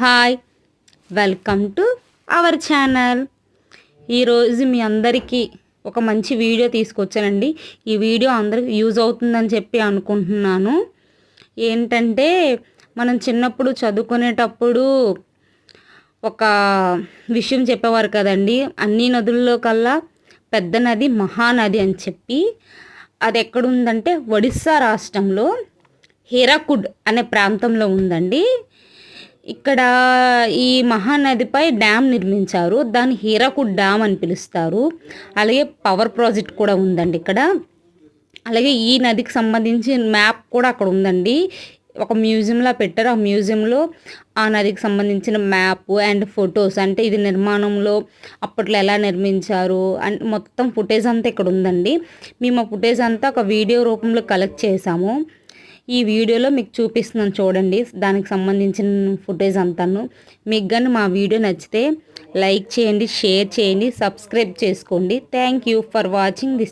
Hi welcome to our channel. ఈరోజు మీ అందరికీ ఒక మంచి వీడియో తీసుకొచ్చానండి. ఈ వీడియో అందరికి యూజ్ అవుతుందని చెప్పి అనుకుంటున్నాను. ఏంటంటే మనం చిన్నప్పుడు చదువుకునేటప్పుడు ఒక విషయం చెప్పేవారు కదండి. అన్ని నదుల్లో కల్లా పెద్ద నది మహానది అని చెప్పి అది ఎక్కడుందంటే ఒడిస్సా రాష్ట్రంలో హీరాకుడ్ అనే ప్రాంతంలో ఉందండి. ఇక్కడ ఈ మహానదిపై డ్యామ్ నిర్మించారు. దాన్ని హీరాకుడ్ డ్యామ్ అని పిలుస్తారు. అలాగే పవర్ ప్రాజెక్ట్ కూడా ఉందండి ఇక్కడ. అలాగే ఈ నదికి సంబంధించిన మ్యాప్ కూడా అక్కడ ఉందండి. ఒక మ్యూజియంలో పెట్టారు. ఆ మ్యూజియంలో ఆ నదికి సంబంధించిన మ్యాప్ అండ్ ఫొటోస్ అంటే ఇది నిర్మాణంలో అప్పట్లో ఎలా నిర్మించారు అండ్ మొత్తం ఫుటేజ్ అంతా ఇక్కడ ఉందండి. మేము ఆ ఫుటేజ్ అంతా ఒక వీడియో రూపంలో కలెక్ట్ చేసాము ఈ వీడియోలో మీకు చూపిస్తున్నాను చూడండి. దానికి సంబంధించిన ఫుటేజ్ అంతాను. మీకు కానీ మా వీడియో నచ్చితే లైక్ చేయండి షేర్ చేయండి సబ్స్క్రైబ్ చేసుకోండి. Thank you for watching this